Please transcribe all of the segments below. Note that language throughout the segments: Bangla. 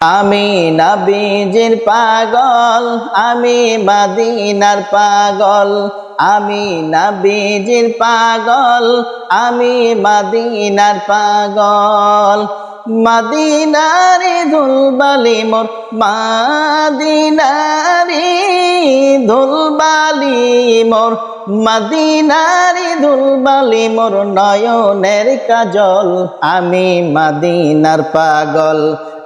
আমি নাবিজির পাগল, আমি মাদিনার পাগল। আমি নাবিজির পাগল, আমি মাদিনার পাগল। মাদিনারি ধুলবালি মোর, মাদিনারি ধুলবালি মোর। মাদিনারি ধুলবালি মোর নয়নের কাজল, আমি মাদিনার পাগল।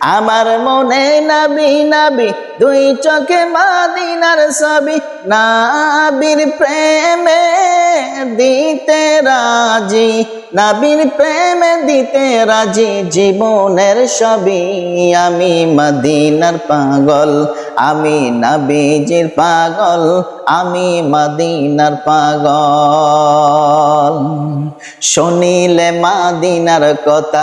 আমার মনে নাবি নাবি, দুই চোখে মাদিনার ছবি, নাবির প্রেমে দিতে রাজি, নাবির প্রেমে দিতে রাজি জীবনের সবই আমি মদিনার পাগল, আমি নাবিজির পাগল, আমি মদিনার পাগল। শুনিলে মাদিনার কথা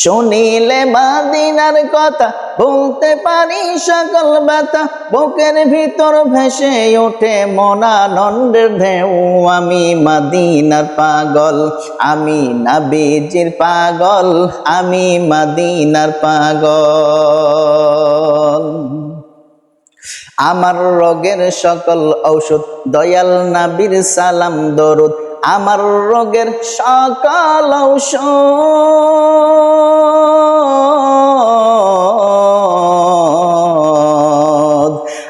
শুনিলে মাদিনার কথা, বলতে পারি সকল ব্যথা। বুকের ভিতর ভেসে ওঠে মনানন্দের ঢেউ। আমি মাদিনার পাগল, আমি নাবিজির পাগল, আমি মাদিনার পাগল। আমার রোগের সকল ঔষধ, দয়াল নাবির সালাম, দরুদ আমার রোগের সকাল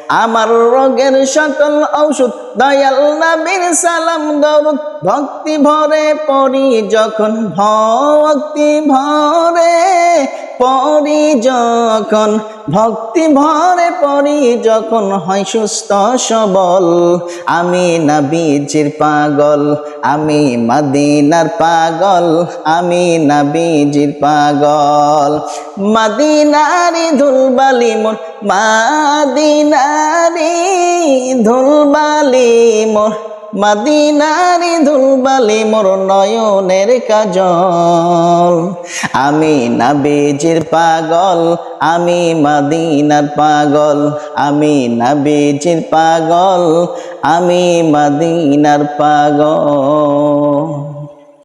আমার রোগের সকল ঔষধ। দয়াল নাবির সালাম দরুদ। ভক্তি ভরে পড়ি যখন, ভক্তি ভরে পড়ি যখন। ভক্তি ভরে পড়ি যখন হয় সুস্থ সবল। আমি নাবিজির পাগল, আমি মাদিনার পাগল, আমি নাবিজির পাগল। মাদিনারি ধুলবালি মোর, মাদিনারি ধুলবালি মোর। মাদিনারি ধুলবালি মোর নয়নের কাজল। আমি নাবিজির পাগল, আমি মাদিনার পাগল, আমি নাবিজির পাগল, আমি মাদিনার পাগল।